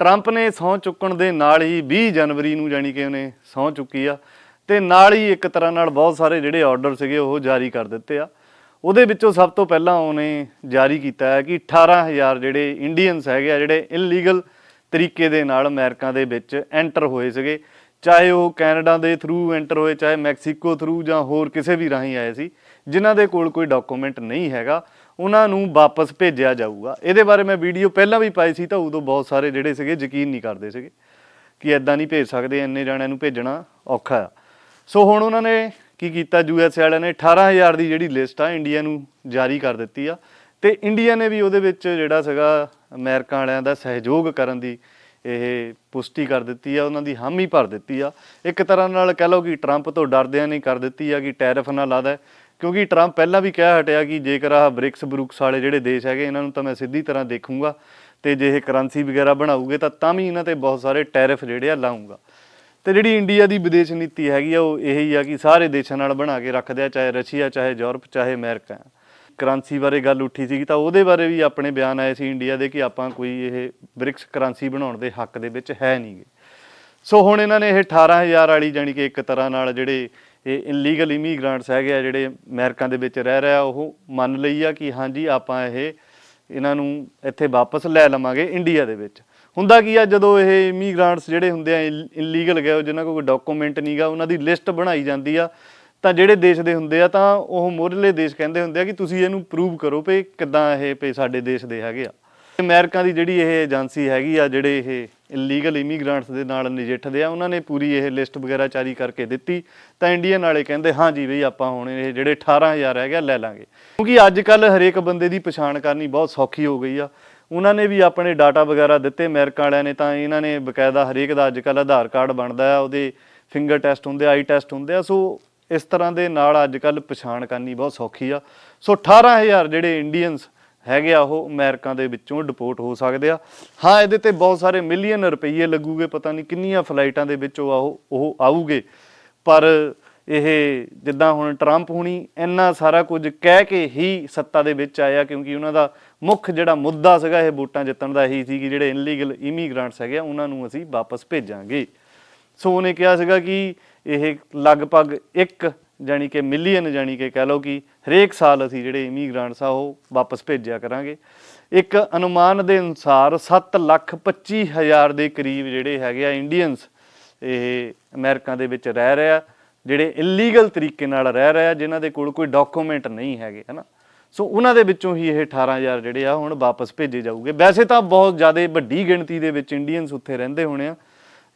Trump ਨੇ ਸਹੁੰ ਚੁੱਕਣ ਦੇ ਨਾਲ ਹੀ 20 ਜਨਵਰੀ ਨੂੰ ਜਾਣੀ ਕਿ ਉਹਨੇ ਸਹੁੰ ਚੁੱਕੀ ਆ, ਤੇ ਨਾਲ ਹੀ ਇੱਕ ਤਰ੍ਹਾਂ ਨਾਲ ਬਹੁਤ ਸਾਰੇ ਜਿਹੜੇ ਆਰਡਰ ਸੀਗੇ ਉਹ ਜਾਰੀ ਕਰ ਦਿੱਤੇ ਆ। ਉਹਦੇ ਵਿੱਚੋਂ ਸਭ ਤੋਂ ਪਹਿਲਾਂ ਉਹਨੇ ਜਾਰੀ ਕੀਤਾ ਹੈ ਕਿ 18000 ਜਿਹੜੇ ਇੰਡੀਅਨਸ ਹੈਗੇ ਆ, ਜਿਹੜੇ ਇਲੀਗਲ ਤਰੀਕੇ ਦੇ ਨਾਲ ਅਮਰੀਕਾ ਦੇ ਵਿੱਚ ਐਂਟਰ ਹੋਏ ਸੀਗੇ, ਚਾਹੇ ਉਹ ਕੈਨੇਡਾ ਦੇ ਥਰੂ ਐਂਟਰ ਹੋਏ, ਚਾਹੇ ਮੈਕਸੀਕੋ ਥਰੂ ਜਾਂ ਹੋਰ ਕਿਸੇ ਵੀ ਰਾਹੀਂ ਆਏ ਸੀ, ਜਿਨ੍ਹਾਂ ਦੇ ਕੋਲ ਕੋਈ ਡਾਕੂਮੈਂਟ ਨਹੀਂ ਹੈਗਾ। ਉਹਨਾਂ ਨੂੰ ਵਾਪਸ ਭੇਜਿਆ ਜਾਊਗਾ। ਇਹਦੇ ਬਾਰੇ ਮੈਂ ਵੀਡੀਓ ਪਹਿਲਾਂ ਵੀ ਪਾਈ ਸੀ ਤਾਂ ਉਦੋਂ ਬਹੁਤ ਸਾਰੇ ਜਿਹੜੇ ਸੀਗੇ ਯਕੀਨ ਨਹੀਂ ਕਰਦੇ ਸੀਗੇ ਕਿ ਐਦਾਂ ਨਹੀਂ ਭੇਜ ਸਕਦੇ, ਇੰਨੇ ਜਣਿਆਂ ਨੂੰ ਭੇਜਣਾ ਔਖਾ ਆ। ਸੋ ਹੁਣ ਉਹਨਾਂ ਨੇ ਕੀ ਕੀਤਾ? ਯੂਐਸ ਵਾਲਿਆਂ ਨੇ 18000 ਦੀ ਜਿਹੜੀ ਲਿਸਟ ਆ ਇੰਡੀਆ ਨੂੰ ਜਾਰੀ ਕਰ ਦਿੱਤੀ ਆ। ਤੇ ਇੰਡੀਆ ਨੇ ਵੀ ਉਹਦੇ ਵਿੱਚ ਜਿਹੜਾ ਸੀਗਾ ਅਮਰੀਕਾ ਵਾਲਿਆਂ ਦਾ ਸਹਿਯੋਗ ਕਰਨ ਦੀ ਇਹ ਪੁਸ਼ਟੀ ਕਰ ਦਿੱਤੀ ਆ, ਉਹਨਾਂ ਦੀ ਹਾਮੀ ਭਰ ਦਿੱਤੀ ਆ। ਇੱਕ ਤਰ੍ਹਾਂ ਨਾਲ ਕਹਿ ਲਓ ਕਿ ਟਰੰਪ ਤੋਂ ਡਰਦਿਆਂ ਨਹੀਂ ਕਰ ਦਿੱਤੀ ਆ ਕਿ ਟੈਰਿਫ ਨਾ ਲਾਦਾ ਕਿਉਂਕਿ ਟਰੰਪ ਪਹਿਲਾਂ ਵੀ ਕਹਿ ਹਟਿਆ ਕਿ ਜੇਕਰ ਆਹ ਬ੍ਰਿਕਸ ਬਰੂਕਸ ਵਾਲੇ ਜਿਹੜੇ ਦੇਸ਼ ਹੈਗੇ, ਇਹਨਾਂ ਨੂੰ ਤਾਂ ਮੈਂ ਸਿੱਧੀ ਤਰ੍ਹਾਂ ਦੇਖੂੰਗਾ ਤੇ ਜੇ ਇਹ ਕਰੰਸੀ ਵਗੈਰਾ ਬਣਾਉਗੇ ਤਾਂ ਤਾਂ ਵੀ ਇਹਨਾਂ ਤੇ ਬਹੁਤ ਸਾਰੇ ਟੈਰਿਫ ਜਿਹੜੇ ਆ ਲਾਉਂਗਾ ਤੇ ਜਿਹੜੀ ਇੰਡੀਆ ਦੀ ਵਿਦੇਸ਼ ਨੀਤੀ ਹੈਗੀ ਆ, ਉਹ ਇਹੀ ਆ ਕਿ ਸਾਰੇ ਦੇਸ਼ਾਂ ਨਾਲ ਬਣਾ ਕੇ ਰੱਖਦੇ ਆ ਚਾਹੇ ਰਸ਼ੀਆ ਚਾਹੇ ਯੂਰਪ ਚਾਹੇ ਅਮਰੀਕਾ ਕਰੰਸੀ ਬਾਰੇ ਗੱਲ ਉੱਠੀ ਸੀ ਤਾਂ ਉਹਦੇ ਬਾਰੇ ਵੀ ਆਪਣੇ ਬਿਆਨ ਆਏ ਸੀ ਇੰਡੀਆ ਦੇ ਕਿ ਆਪਾਂ ਕੋਈ ਇਹ ਬ੍ਰਿਕਸ ਕਰੰਸੀ ਬਣਾਉਣ ਦੇ ਹੱਕ ਦੇ ਵਿੱਚ ਹੈ ਨਹੀਂਗੇ ਸੋ ਹੁਣ ਇਹਨਾਂ ਨੇ ਇਹ 18000 ਵਾਲੀ ਜਾਨੀ ਕਿ ਇੱਕ ਤਰ੍ਹਾਂ ਨਾਲ ਜਿਹੜੇ ਇਹ ਇਨਲੀਗਲ ਇਮੀਗ੍ਰੈਂਟਸ ਹੈਗੇ ਆ ਜਿਹੜੇ ਅਮਰੀਕਾ ਦੇ ਵਿੱਚ ਰਹਿ ਰਿਹਾ, ਉਹ ਮੰਨ ਲਈ ਆ ਕਿ ਹਾਂਜੀ, ਆਪਾਂ ਇਹ ਇਹਨਾਂ ਨੂੰ ਇੱਥੇ ਵਾਪਸ ਲੈ ਲਵਾਂਗੇ ਇੰਡੀਆ ਦੇ ਵਿੱਚ। ਹੁੰਦਾ ਕੀ ਆ, ਜਦੋਂ ਇਹ ਇਮੀਗ੍ਰੈਂਟਸ ਜਿਹੜੇ ਹੁੰਦੇ ਆ ਇਲੀਗਲ ਗਏ ਜਿਨ੍ਹਾਂ ਕੋਲ ਕੋਈ ਡਾਕੂਮੈਂਟ ਨਹੀਂਗਾ ਉਹਨਾਂ ਦੀ ਲਿਸਟ ਬਣਾਈ ਜਾਂਦੀ ਆ, ਤਾਂ ਜਿਹੜੇ ਦੇਸ਼ ਦੇ ਹੁੰਦੇ ਆ, ਤਾਂ ਉਹ ਮੋਹਰਲੇ ਦੇਸ਼ ਕਹਿੰਦੇ ਹੁੰਦੇ ਆ ਕਿ ਤੁਸੀਂ ਇਹਨੂੰ ਪ੍ਰੂਵ ਕਰੋ ਵੀ ਕਿੱਦਾਂ ਇਹ ਵੀ ਸਾਡੇ ਦੇਸ਼ ਦੇ ਹੈਗੇ ਆ। ਅਮਰੀਕਾ ਦੀ ਜਿਹੜੀ ਇਹ ਏਜੰਸੀ ਹੈਗੀ ਆ, ਜਿਹੜੇ ਇਹ ਇਲੀਗਲ ਇਮੀਗ੍ਰੈਂਟਸ ਦੇ ਨਾਲ ਨਜਿੱਠਦੇ ਆ, ਉਹਨਾਂ ਨੇ ਪੂਰੀ ਇਹ ਲਿਸਟ ਵਗੈਰਾ ਜਾਰੀ ਕਰਕੇ ਦਿੱਤੀ। ਤਾਂ ਇੰਡੀਅਨ ਵਾਲੇ ਕਹਿੰਦੇ, ਹਾਂ ਜੀ ਬਈ, ਆਪਾਂ ਹੁਣ ਇਹ ਜਿਹੜੇ 18000 ਹੈਗਾ ਲੈ ਲਾਂਗੇ। ਕਿਉਂਕਿ ਅੱਜ ਕੱਲ ਹਰੇਕ ਬੰਦੇ ਦੀ ਪਛਾਣ ਕਰਨੀ ਬਹੁਤ ਸੌਖੀ ਹੋ ਗਈ ਆ। ਉਹਨਾਂ ਨੇ ਵੀ ਆਪਣੇ ਡਾਟਾ ਵਗੈਰਾ ਦਿੱਤੇ ਅਮਰੀਕਾ ਵਾਲਿਆਂ ਨੇ, ਤਾਂ ਇਹਨਾਂ ਨੇ ਬਕਾਇਦਾ ਹਰੇਕ ਦਾ ਅੱਜ ਕੱਲ ਆਧਾਰ ਕਾਰਡ ਬਣਦਾ ਆ, ਉਹਦੇ ਫਿੰਗਰ ਟੈਸਟ ਹੁੰਦੇ ਆਈ ਟੈਸਟ ਹੁੰਦੇ ਆ। ਸੋ ਇਸ ਤਰ੍ਹਾਂ ਦੇ ਨਾਲ ਅੱਜ ਕੱਲ ਪਛਾਣ ਕਰਨੀ ਬਹੁਤ ਸੌਖੀ ਆ। ਸੋ 18000 ਜਿਹੜੇ ਇੰਡੀਅਨਸ ਹੈਗੇ ਆ ਉਹ ਅਮਰੀਕਾ ਦੇ ਵਿੱਚੋਂ ਡਿਪੋਰਟ ਹੋ ਸਕਦੇ ਆ। ਹਾਂ, ਇਹਦੇ ਤੇ ਬਹੁਤ ਸਾਰੇ ਮਿਲੀਅਨ ਰੁਪਏ ਲੱਗੂਗੇ, ਪਤਾ ਨਹੀਂ ਕਿੰਨੀਆਂ ਫਲਾਈਟਾਂ ਦੇ ਵਿੱਚ ਉਹ ਆਉ- ਉਹ ਆਊਗੇ। ਪਰ ਇਹ ਜਿੱਦਾਂ ਹੁਣ ਟਰੰਪ ਹੁਣੀ ਇੰਨਾ ਸਾਰਾ ਕੁਝ ਕਹਿ ਕੇ ਹੀ ਸੱਤਾ ਦੇ ਵਿੱਚ ਆਇਆ, ਕਿਉਂਕਿ ਉਹਨਾਂ ਦਾ ਮੁੱਖ ਜਿਹੜਾ ਮੁੱਦਾ ਸੀਗਾ ਇਹ ਵੋਟਾਂ ਜਿੱਤਣ ਦਾ ਇਹੀ ਸੀ ਕਿ ਜਿਹੜੇ ਇਨਲੀਗਲ ਇਮੀਗ੍ਰੈਂਟਸ ਹੈਗੇ ਆ, ਉਹਨਾਂ ਨੂੰ ਅਸੀਂ ਵਾਪਸ ਭੇਜਾਂਗੇ। ਸੋ ਉਹਨੇ ਕਿਹਾ ਸੀਗਾ ਕਿ ਇਹ ਲਗਭਗ 1 ਜਾਨੀ ਕਿ ਮਿਲੀਅਨ ਜਾਨੀ ਕਿ ਕਹਿ ਲਓ ਕਿ ਹਰੇਕ ਸਾਲ ਅਸੀਂ ਜਿਹੜੇ ਇਮੀਗ੍ਰੈਂਟਸ ਆ ਉਹ ਵਾਪਸ ਭੇਜਿਆ ਕਰਾਂਗੇ। ਇੱਕ ਅਨੁਮਾਨ ਦੇ ਅਨੁਸਾਰ 7 ਲੱਖ 25 ਹਜ਼ਾਰ ਦੇ ਕਰੀਬ ਜਿਹੜੇ ਹੈਗੇ ਆ ਇੰਡੀਅਨਸ ਇਹ ਅਮਰੀਕਾ ਦੇ ਵਿੱਚ ਰਹਿ ਰਿਹਾ ਜਿਹੜੇ ਇਲੀਗਲ ਤਰੀਕੇ ਨਾਲ ਰਹਿ ਰਿਹਾ ਆ, ਜਿਨ੍ਹਾਂ ਦੇ ਕੋਲ ਕੋਈ ਡਾਕੂਮੈਂਟ ਨਹੀਂ ਹੈਗੇ, ਹਨਾ। ਸੋ ਉਹਨਾਂ ਦੇ ਵਿੱਚੋਂ ਹੀ ਇਹ 18000 ਜਿਹੜੇ ਆ ਹੁਣ ਵਾਪਸ ਭੇਜੇ ਜਾਊਗੇ। ਵੈਸੇ ਤਾਂ ਬਹੁਤ ਜ਼ਿਆਦਾ ਵੱਡੀ ਗਿਣਤੀ ਦੇ ਵਿੱਚ ਇੰਡੀਅਨਸ ਉੱਥੇ ਰਹਿੰਦੇ ਹੋਣੇ ਆ।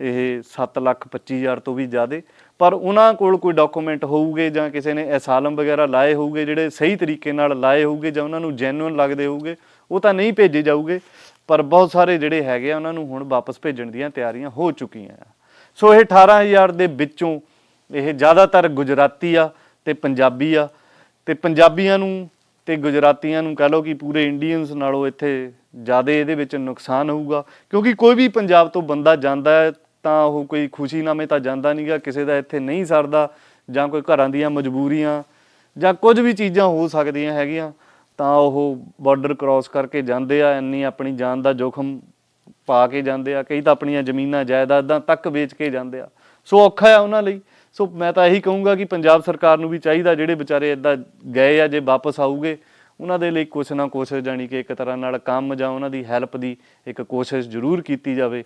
ਇਹ 7 ਲੱਖ 25000 ਤੋਂ ਵੀ ਜ਼ਿਆਦਾ। ਪਰ ਉਹਨਾਂ ਕੋਲ ਕੋਈ ਡਾਕੂਮੈਂਟ ਹੋਊਗੇ ਜਾਂ ਕਿਸੇ ਨੇ ਅਸਾਲਮ ਵਗੈਰਾ ਲਾਏ ਹੋਊਗੇ, ਜਿਹੜੇ ਸਹੀ ਤਰੀਕੇ ਨਾਲ ਲਾਏ ਹੋਊਗੇ ਜਾਂ ਉਹਨਾਂ ਨੂੰ ਜੈਨੂਇਨ ਲੱਗਦੇ ਹੋਊਗੇ, ਉਹ ਤਾਂ ਨਹੀਂ ਭੇਜੇ ਜਾਊਗੇ, ਪਰ ਬਹੁਤ ਸਾਰੇ ਜਿਹੜੇ ਹੈਗੇ ਆ, ਉਹਨਾਂ ਨੂੰ ਹੁਣ ਵਾਪਸ ਭੇਜਣ ਦੀਆਂ ਤਿਆਰੀਆਂ ਹੋ ਚੁੱਕੀਆਂ ਆ। ਸੋ ਇਹ 18000 ਦੇ ਵਿੱਚੋਂ ਇਹ ਜ਼ਿਆਦਾਤਰ ਗੁਜਰਾਤੀ ਆ ਤੇ ਪੰਜਾਬੀ ਆ, ਤੇ ਪੰਜਾਬੀਆਂ ਨੂੰ ਤੇ ਗੁਜਰਾਤੀਆਂ ਨੂੰ ਕਹ ਲਓ ਕਿ ਪੂਰੇ ਇੰਡੀਅਨਸ ਨਾਲੋਂ ਇੱਥੇ ਜ਼ਿਆਦਾ ਇਹਦੇ ਵਿੱਚ ਨੁਕਸਾਨ ਹੋਊਗਾ, ਕਿਉਂਕਿ ਕੋਈ ਵੀ ਪੰਜਾਬ ਤੋਂ ਬੰਦਾ ਜਾਂਦਾ ਹੈ ਤਾਂ ਉਹ ਕੋਈ ਖੁਸ਼ੀਨਾਮੇ ਤਾਂ ਜਾਂਦਾ ਨਹੀਂਗਾ ਕਿਸੇ ਦਾ ਇੱਥੇ ਨਹੀਂ ਸਰਦਾ, ਜਾਂ ਕੋਈ ਘਰਾਂ ਦੀਆਂ ਮਜਬੂਰੀਆਂ, ਜਾਂ ਕੁਝ ਵੀ ਚੀਜ਼ਾਂ ਹੋ ਸਕਦੀਆਂ ਹੈਗੀਆਂ, ਤਾਂ ਉਹ ਬਾਰਡਰ ਕ੍ਰਾਸ ਕਰਕੇ ਜਾਂਦੇ ਆ, ਇੰਨੀ ਆਪਣੀ ਜਾਨ ਦਾ ਜੋਖਮ ਪਾ ਕੇ ਜਾਂਦੇ ਆ, ਕਈ ਤਾਂ ਆਪਣੀਆਂ ਜ਼ਮੀਨਾਂ, ਜਾਇਦਾਦਾਂ ਤੱਕ ਵੇਚ ਕੇ ਜਾਂਦੇ ਆ। ਸੋ ਔਖਾ ਆ ਉਹਨਾਂ ਲਈ। ਸੋ ਮੈਂ ਤਾਂ ਇਹੀ ਕਹੂੰਗਾ ਕਿ ਪੰਜਾਬ ਸਰਕਾਰ ਨੂੰ ਵੀ ਚਾਹੀਦਾ, ਜਿਹੜੇ ਵਿਚਾਰੇ ਇਦਾਂ ਗਏ ਆ, ਜੇ ਵਾਪਸ ਆਊਗੇ, ਉਹਨਾਂ ਦੇ ਲਈ ਕੁਛ ਨਾ ਕੁਛ ਜਾਣੀ ਕਿ ਇੱਕ ਤਰ੍ਹਾਂ ਨਾਲ ਕੰਮ ਜਾਂ ਉਹਨਾਂ ਦੀ ਹੈਲਪ ਦੀ ਇੱਕ ਕੋਸ਼ਿਸ਼ ਜ਼ਰੂਰ ਕੀਤੀ ਜਾਵੇ।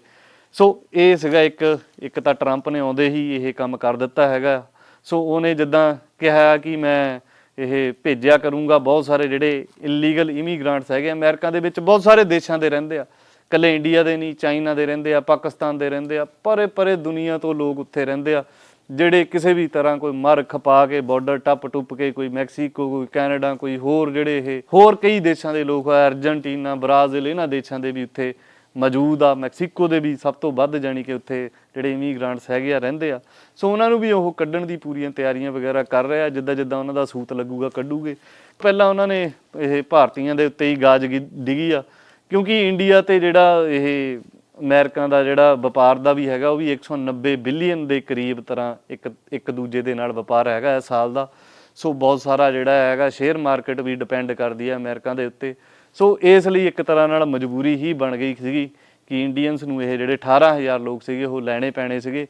ਸੋ ਇਹ ਸੀਗਾ ਇੱਕ ਇੱਕ ਤਾਂ ਟਰੰਪ ਨੇ ਆਉਂਦੇ ਹੀ ਇਹ ਕੰਮ ਕਰ ਦਿੱਤਾ ਹੈਗਾ। ਸੋ ਉਹਨੇ ਜਿੱਦਾਂ ਕਿਹਾ ਕਿ ਮੈਂ ਇਹ ਭੇਜਿਆ ਕਰੂੰਗਾ, ਬਹੁਤ ਸਾਰੇ ਜਿਹੜੇ ਇਲੀਗਲ ਇਮੀਗ੍ਰੈਂਟਸ ਹੈਗੇ ਅਮਰੀਕਾ ਦੇ ਵਿੱਚ ਬਹੁਤ ਸਾਰੇ ਦੇਸ਼ਾਂ ਦੇ ਰਹਿੰਦੇ ਆ। ਕੱਲੇ ਇੰਡੀਆ ਦੇ ਨਹੀਂ ਚਾਈਨਾ ਦੇ ਰਹਿੰਦੇ ਆ ਪਾਕਿਸਤਾਨ ਦੇ ਰਹਿੰਦੇ ਆ ਪਰੇ ਪਰੇ ਦੁਨੀਆ ਤੋਂ ਲੋਕ ਉੱਥੇ ਰਹਿੰਦੇ ਆ, ਜਿਹੜੇ ਕਿਸੇ ਵੀ ਤਰ੍ਹਾਂ ਕੋਈ ਮਰ ਖਪਾ ਕੇ ਬਾਰਡਰ ਟੱਪ ਟੁੱਪ ਕੇ, ਕੋਈ ਮੈਕਸੀਕੋ ਕੋਈ ਕੈਨੇਡਾ ਕੋਈ ਹੋਰ ਜਿਹੜੇ ਇਹ, ਹੋਰ ਕਈ ਦੇਸ਼ਾਂ ਦੇ ਲੋਕ ਆ ਅਰਜਨਟੀਨਾ ਬ੍ਰਾਜ਼ੀਲ ਇਹਨਾਂ ਦੇਸ਼ਾਂ ਦੇ ਵੀ ਉੱਥੇ ਮੌਜੂਦ ਆ, ਮੈਕਸੀਕੋ ਦੇ ਵੀ ਸਭ ਤੋਂ ਵੱਧ ਜਾਣੀ ਕਿ ਉੱਥੇ ਜਿਹੜੇ ਇਮੀਗ੍ਰੈਂਟਸ ਹੈਗੇ ਆ, ਰਹਿੰਦੇ ਆ। ਸੋ ਉਹਨਾਂ ਨੂੰ ਵੀ ਉਹ ਕੱਢਣ ਦੀ ਪੂਰੀਆਂ ਤਿਆਰੀਆਂ ਵਗੈਰਾ ਕਰ ਰਿਹਾ ਜਿੱਦਾਂ ਜਿੱਦਾਂ ਉਹਨਾਂ ਦਾ ਸੂਤ ਲੱਗੂਗਾ, ਕੱਢੂਗੇ। ਪਹਿਲਾਂ ਉਹਨਾਂ ਨੇ ਇਹ ਭਾਰਤੀਆਂ ਦੇ ਉੱਤੇ ਹੀ ਗਾਜ ਗੀ- ਡਿੱਗੀ ਆ, ਕਿਉਂਕਿ ਇੰਡੀਆ ਤੇ ਜਿਹੜਾ ਇਹ ਅਮਰੀਕਾ ਦਾ ਜਿਹੜਾ ਵਪਾਰ ਦਾ ਵੀ ਹੈਗਾ, ਉਹ ਵੀ 190 ਬਿਲੀਅਨ ਦੇ ਕਰੀਬ ਤਰ੍ਹਾਂ ਇੱਕ ਇੱਕ ਦੂਜੇ ਦੇ ਨਾਲ ਵਪਾਰ ਹੈਗਾ ਇਸ ਸਾਲ ਦਾ। ਸੋ ਬਹੁਤ ਸਾਰਾ ਜਿਹੜਾ ਹੈਗਾ ਸ਼ੇਅਰ ਮਾਰਕੀਟ ਵੀ ਡਿਪੈਂਡ ਕਰਦੀ ਹੈ ਅਮਰੀਕਾ ਦੇ ਉੱਤੇ। ਸੋ ਇਸ ਲਈ ਇੱਕ ਤਰ੍ਹਾਂ ਨਾਲ ਮਜਬੂਰੀ ਹੀ ਬਣ ਗਈ ਸੀਗੀ ਕਿ ਇੰਡੀਅਨਸ ਨੂੰ ਇਹ ਜਿਹੜੇ 18000 ਲੋਕ ਸੀਗੇ, ਉਹ ਲੈਣੇ ਪੈਣੇ ਸੀਗੇ।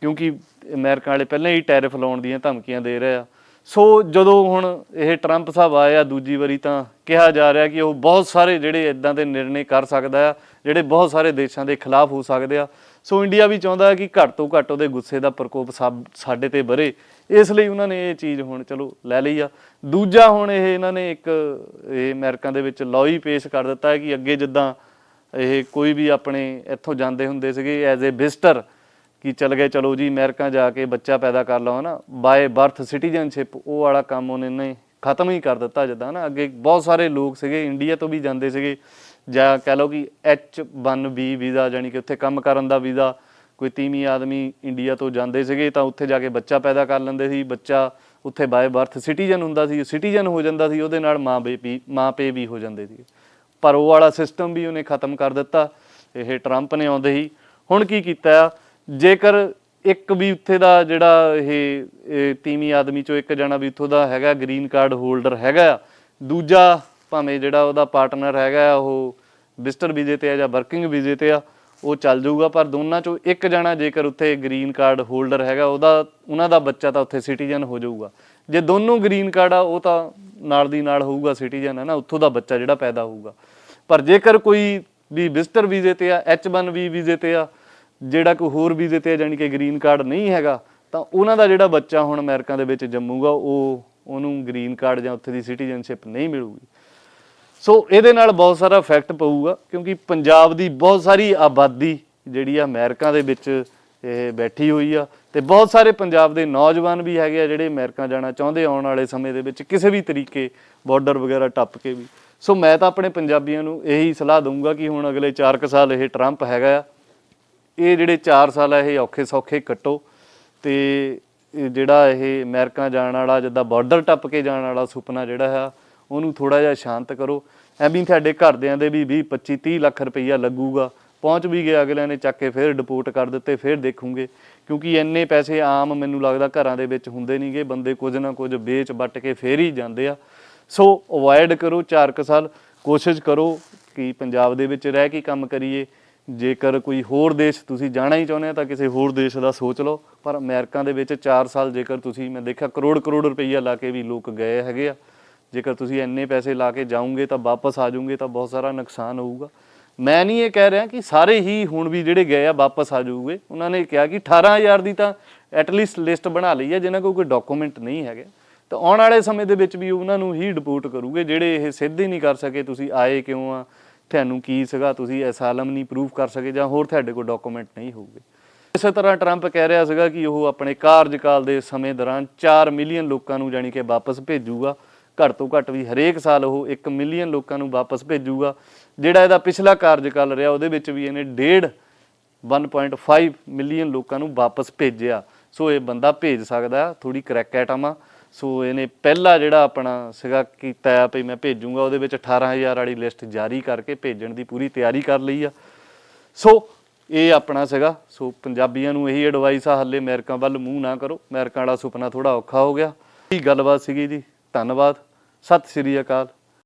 ਕਿਉਂਕਿ ਅਮਰੀਕਾ ਵਾਲੇ ਪਹਿਲਾਂ ਹੀ ਟੈਰਿਫ ਲਾਉਣ ਦੀਆਂ ਧਮਕੀਆਂ ਦੇ ਰਹੇ ਆ। ਸੋ ਜਦੋਂ ਹੁਣ ਇਹ ਟਰੰਪ ਸਾਹਿਬ ਆਏ ਆ, ਦੂਜੀ ਵਾਰੀ ਤਾਂ ਕਿਹਾ ਜਾ ਰਿਹਾ ਕਿ ਉਹ ਬਹੁਤ ਸਾਰੇ ਜਿਹੜੇ ਇਦਾਂ ਦੇ ਨਿਰਣੇ ਕਰ ਸਕਦਾ ਆ, ਜਿਹੜੇ ਬਹੁਤ ਸਾਰੇ ਦੇਸ਼ਾਂ ਦੇ ਖਿਲਾਫ ਹੋ ਸਕਦੇ ਆ। ਸੋ ਇੰਡੀਆ ਵੀ ਚਾਹੁੰਦਾ ਹੈ ਕਿ ਘੱਟ ਤੋਂ ਘੱਟ ਉਹਦੇ ਗੁੱਸੇ ਦਾ ਪ੍ਰਕੋਪ ਸਾ- ਸਾਡੇ ਤੇ ਬਰੇ। ਇਸ ਲਈ ਉਹਨਾਂ ਨੇ ਇਹ ਚੀਜ਼ ਹੁਣ ਚਲੋ ਲੈ ਲਈ ਆ। ਦੂਜਾ ਹੁਣ ਇਹ ਇਹਨਾਂ ਨੇ ਇੱਕ ਇਹ ਅਮਰੀਕਾ ਦੇ ਵਿੱਚ ਲਾਅ ਹੀ ਪੇਸ਼ ਕਰ ਦਿੱਤਾ ਹੈ ਕਿ ਅੱਗੇ ਜਿੱਦਾਂ ਇਹ ਕੋਈ ਵੀ ਆਪਣੇ ਇੱਥੋਂ ਜਾਂਦੇ ਹੁੰਦੇ ਸੀਗੇ ਐਜ਼ ਅ ਵਿਜ਼ਟਰ ਕਿ ਚਲ ਗਏ, ਚਲੋ ਜੀ ਅਮਰੀਕਾ ਜਾ ਕੇ ਬੱਚਾ ਪੈਦਾ ਕਰ ਲਓ ਨਾ ਬਾਏ ਬਰਥ ਸਿਟੀਜ਼ਨਸ਼ਿਪ ਉਹ ਵਾਲਾ ਕੰਮ ਉਹਨੇ ਨੇ ਖਤਮ ਹੀ ਕਰ ਦਿੱਤਾ ਜਿੱਦਾਂ ਨਾ, ਅੱਗੇ ਬਹੁਤ ਸਾਰੇ ਲੋਕ ਸੀਗੇ ਇੰਡੀਆ ਤੋਂ ਵੀ ਜਾਂਦੇ ਸੀਗੇ, ਜਾਂ ਕਹਿ ਲਓ ਕਿ H1B ਵੀਜ਼ਾ ਜਾਨੀ ਕਿ ਉੱਥੇ ਕੰਮ ਕਰਨ ਦਾ ਵੀਜ਼ਾ, ਕੋਈ ਤੀਵੀਂ ਆਦਮੀ ਇੰਡੀਆ ਤੋਂ ਜਾਂਦੇ ਸੀਗੇ ਤਾਂ ਉੱਥੇ ਜਾ ਕੇ ਬੱਚਾ ਪੈਦਾ ਕਰ ਲੈਂਦੇ ਸੀ, ਬੱਚਾ ਉੱਥੇ ਬਾਏ ਬਰਥ ਸਿਟੀਜ਼ਨ ਹੁੰਦਾ ਸੀ ਸਿਟੀਜ਼ਨ ਹੋ ਜਾਂਦਾ ਸੀ, ਉਹਦੇ ਨਾਲ ਮਾਂ ਬੇਪੀ ਮਾਂ ਪੇ ਵੀ ਹੋ ਜਾਂਦੇ ਸੀ ਪਰ ਉਹ ਵਾਲਾ ਸਿਸਟਮ ਵੀ ਉਹਨੇ ਖਤਮ ਕਰ ਦਿੱਤਾ, ਇਹ ਟਰੰਪ ਨੇ ਆਉਂਦੇ ਹੀ। ਹੁਣ ਕੀ ਕੀਤਾ? ਆ ਜੇਕਰ ਇੱਕ ਵੀ ਉੱਥੇ ਦਾ ਜਿਹੜਾ ਇਹ ਤੀਵੀਂ ਆਦਮੀ ਚੋਂ ਇੱਕ ਜਣਾ ਵੀ ਉੱਥੋਂ ਦਾ ਹੈਗਾ ਗ੍ਰੀਨ ਕਾਰਡ ਹੋਲਡਰ ਹੈਗਾ ਆ, ਦੂਜਾ ਭਾਵੇਂ ਜਿਹੜਾ ਉਹਦਾ ਪਾਰਟਨਰ ਹੈਗਾ ਆ, ਉਹ ਵਿਜ਼ਟਰ ਵੀਜ਼ੇ ਤੇ ਆ ਜਾਂ ਵਰਕਿੰਗ ਵੀਜ਼ੇ ਤੇ ਆ ਉਹ ਚੱਲ ਜਾਊਗਾ ਪਰ ਦੋਨਾਂ ਚੋਂ ਇੱਕ ਜਣਾ ਜੇਕਰ ਉੱਥੇ ਗ੍ਰੀਨ ਕਾਰਡ ਹੋਲਡਰ ਹੈਗਾ ਉਹਦਾ ਉਹਨਾਂ ਦਾ ਬੱਚਾ ਤਾਂ ਉੱਥੇ ਸਿਟੀਜ਼ਨ ਹੋ ਜਾਊਗਾ। ਜੇ ਦੋਨੋਂ ਗ੍ਰੀਨ ਕਾਰਡ ਆ ਉਹ ਤਾਂ ਨਾਲ ਦੀ ਨਾਲ ਹੋਊਗਾ ਸਿਟੀਜ਼ਨ ਹੈ ਨਾ? ਉੱਥੋਂ ਦਾ ਬੱਚਾ ਜਿਹੜਾ ਪੈਦਾ ਹੋਊਗਾ। ਪਰ ਜੇਕਰ ਕੋਈ ਵੀ ਵਿਜ਼ਟਰ ਵੀਜ਼ੇ ਤੇ ਆ H1B ਵੀਜ਼ੇ ਤੇ ਆ ਜਿਹੜਾ ਕੋਈ ਹੋਰ ਵੀਜ਼ੇ ਤੇ ਆ, ਜਾਣੀ ਕਿ ਗ੍ਰੀਨ ਕਾਰਡ ਨਹੀਂ ਹੈਗਾ ਤਾਂ ਉਹਨਾਂ ਦਾ ਜਿਹੜਾ ਬੱਚਾ ਹੁਣ ਅਮਰੀਕਾ ਦੇ ਵਿੱਚ ਜੰਮੂਗਾ ਉਹ ਉਹਨੂੰ ਗ੍ਰੀਨ ਕਾਰਡ ਜਾਂ ਉੱਥੇ ਦੀ ਸਿਟੀਜ਼ਨਸ਼ਿਪ ਨਹੀਂ ਮਿਲੂਗੀ। ਸੋ ਇਹਦੇ ਨਾਲ ਬਹੁਤ ਸਾਰਾ ਇਫੈਕਟ ਪਊਗਾ ਕਿਉਂਕਿ ਪੰਜਾਬ ਦੀ ਬਹੁਤ ਸਾਰੀ ਆਬਾਦੀ ਜਿਹੜੀ ਆ ਅਮਰੀਕਾ ਦੇ ਵਿੱਚ ਇਹ ਬੈਠੀ ਹੋਈ ਆ ਤੇ ਬਹੁਤ ਸਾਰੇ ਪੰਜਾਬ ਦੇ ਨੌਜਵਾਨ ਵੀ ਹੈਗੇ ਆ ਜਿਹੜੇ ਅਮਰੀਕਾ ਜਾਣਾ ਚਾਹੁੰਦੇ ਆਉਣ ਵਾਲੇ ਸਮੇਂ ਦੇ ਵਿੱਚ ਕਿਸੇ ਵੀ ਤਰੀਕੇ ਬਾਰਡਰ ਵਗੈਰਾ ਟੱਪ ਕੇ ਵੀ। ਸੋ ਮੈਂ ਤਾਂ ਆਪਣੇ ਪੰਜਾਬੀਆਂ ਨੂੰ ਇਹੀ ਸਲਾਹ ਦਊਂਗਾ ਕਿ ਹੁਣ ਅਗਲੇ 4 ਕੁ ਸਾਲ ਇਹ ਟਰੰਪ ਹੈਗਾ ਆ ਇਹ ਜਿਹੜੇ 4 ਸਾਲ ਆ, ਇਹ ਔਖੇ ਸੌਖੇ ਕੱਟੋ ਤੇ ਜਿਹੜਾ ਇਹ ਅਮਰੀਕਾ ਜਾਣ ਵਾਲਾ, ਜਿੱਦਾਂ ਬਾਰਡਰ ਟੱਪ ਕੇ ਜਾਣ ਵਾਲਾ ਸੁਪਨਾ ਜਿਹੜਾ ਆ, ਉਹਨੂੰ ਥੋੜਾ ਜਿਹਾ ਸ਼ਾਂਤ ਕਰੋ। ਐਵੇਂ ਤੁਹਾਡੇ ਘਰਦਿਆਂ ਦੇ ਵੀ 20 25 30 ਲੱਖ ਰੁਪਈਆ ਲੱਗੂਗਾ। ਪਹੁੰਚ ਵੀ ਗਿਆ ਅਗਲਿਆਂ ਨੇ, ਚੱਕ ਕੇ ਫਿਰ ਡਿਪੋਰਟ ਕਰ ਦਿੱਤੇ, ਫਿਰ ਦੇਖੂਗੇ। ਕਿਉਂਕਿ ਇੰਨੇ ਪੈਸੇ ਆਮ ਮੈਨੂੰ ਲੱਗਦਾ ਘਰਾਂ ਦੇ ਵਿੱਚ ਹੁੰਦੇ ਨਹੀਂਗੇ ਬੰਦੇ ਕੁਝ ਨਾ ਕੁਝ ਵੇਚ ਵੱਟ ਕੇ ਫੇਰ ਹੀ ਜਾਂਦੇ ਆ। ਸੋ ਅਵੋਇਡ ਕਰੋ 4 ਕੁ ਸਾਲ ਕੋਸ਼ਿਸ਼ ਕਰੋ ਕਿ ਪੰਜਾਬ ਦੇ ਵਿੱਚ ਰਹਿ ਕੇ ਕੰਮ ਕਰੀਏ। ਜੇਕਰ ਕੋਈ ਹੋਰ ਦੇਸ਼ ਤੁਸੀਂ ਜਾਣਾ ਹੀ ਚਾਹੁੰਦੇ ਆ ਤਾਂ ਕਿਸੇ ਹੋਰ ਦੇਸ਼ ਦਾ ਸੋਚ ਲਓ, ਪਰ ਅਮਰੀਕਾ ਦੇ ਵਿੱਚ 4 ਸਾਲ ਜੇਕਰ ਤੁਸੀਂ, ਮੈਂ ਦੇਖਿਆ ਕਰੋੜ ਕਰੋੜ ਰੁਪਈਆ ਲਾ ਕੇ ਵੀ ਲੋਕ ਗਏ ਹੈਗੇ ਆ। ਜੇਕਰ ਤੁਸੀਂ ਇੰਨੇ ਪੈਸੇ ਲਾ ਕੇ ਜਾਓਗੇ ਤਾਂ ਵਾਪਸ ਆ ਜਾਓਗੇ ਤਾਂ ਬਹੁਤ ਸਾਰਾ ਨੁਕਸਾਨ ਹੋਊਗਾ। ਮੈਂ ਨਹੀਂ ਇਹ ਕਹਿ ਰਿਹਾ ਕਿ ਸਾਰੇ ਹੀ ਹੁਣ ਵੀ ਜਿਹੜੇ ਗਏ ਆ ਵਾਪਸ ਆ ਜਾਊਗੇ। ਉਹਨਾਂ ਨੇ ਕਿਹਾ ਕਿ 18000 ਦੀ ਤਾਂ ਐਟਲੀਸਟ ਲਿਸਟ ਬਣਾ ਲਈ ਹੈ ਜਿਨ੍ਹਾਂ ਕੋਲ ਕੋਈ ਡਾਕੂਮੈਂਟ ਨਹੀਂ ਹੈਗੇ। ਤਾਂ ਆਉਣ ਵਾਲੇ ਸਮੇਂ ਦੇ ਵਿੱਚ ਵੀ ਉਹਨਾਂ ਨੂੰ ਹੀ ਡਿਪੋਰਟ ਕਰੂਗੇ, ਜਿਹੜੇ ਇਹ ਸਿੱਧ ਹੀ ਨਹੀਂ ਕਰ ਸਕੇ ਤੁਸੀਂ ਆਏ ਕਿਉਂ ਆ ਤੁਹਾਨੂੰ ਕੀ ਸੀਗਾ, ਤੁਸੀਂ ਅਸਾਲਮ ਨਹੀਂ ਪ੍ਰੂਫ ਕਰ ਸਕੇ ਜਾਂ ਹੋਰ ਤੁਹਾਡੇ ਕੋਲ ਡਾਕੂਮੈਂਟ ਨਹੀਂ ਹੋਊਗੇ। ਇਸੇ ਤਰ੍ਹਾਂ ਟਰੰਪ ਕਹਿ ਰਿਹਾ ਸੀਗਾ ਕਿ ਉਹ ਆਪਣੇ ਕਾਰਜਕਾਲ ਦੇ ਸਮੇਂ ਦੌਰਾਨ 4 ਮਿਲੀਅਨ ਲੋਕਾਂ ਨੂੰ ਜਾਣੀ ਕਿ ਵਾਪਸ ਭੇਜੂਗਾ। ਘੱਟ ਤੋਂ ਘੱਟ ਵੀ ਹਰੇਕ ਸਾਲ ਉਹ 1 ਮਿਲੀਅਨ ਲੋਕਾਂ ਨੂੰ ਵਾਪਸ ਭੇਜੂਗਾ, ਜਿਹੜਾ ਇਹਦਾ ਪਿਛਲਾ ਕਾਰਜਕਾਲ ਰਿਹਾ, ਉਹਦੇ ਵਿੱਚ ਵੀ ਇਹਨੇ ਡੇਢ 1.5 ਮਿਲੀਅਨ ਲੋਕਾਂ ਨੂੰ ਵਾਪਸ ਭੇਜਿਆ। ਸੋ ਇਹ ਬੰਦਾ ਭੇਜ ਸਕਦਾ ਥੋੜੀ ਐਟਮ ਆ ਸੋ ਇਹਨੇ ਪਹਿਲਾ ਜਿਹੜਾ ਆਪਣਾ ਸੀਗਾ ਕੀਤਾ ਆ ਭਈ ਮੈਂ ਭੇਜੂਗਾ, ਉਹਦੇ ਵਿੱਚ 18000 ਵਾਲੀ ਲਿਸਟ ਜਾਰੀ ਕਰਕੇ ਭੇਜਣ ਦੀ ਪੂਰੀ ਤਿਆਰੀ ਕਰ ਲਈ ਆ। ਸੋ ਇਹ ਆਪਣਾ ਸੀਗਾ। ਸੋ ਪੰਜਾਬੀਆਂ ਨੂੰ ਇਹੀ ਐਡਵਾਈਸ ਆ, ਹੱਲੇ ਅਮਰੀਕਾ ਵੱਲ ਮੂੰਹ ਨਾ ਕਰੋ। ਅਮਰੀਕਾ ਵਾਲਾ ਸੁਪਨਾ ਥੋੜਾ ਔਖਾ ਹੋ ਗਿਆ। ਇਹ ਗੱਲਬਾਤ ਸੀਗੀ ਜੀ। ਧੰਨਵਾਦ। ਸਤਿ ਸ੍ਰੀ ਅਕਾਲ।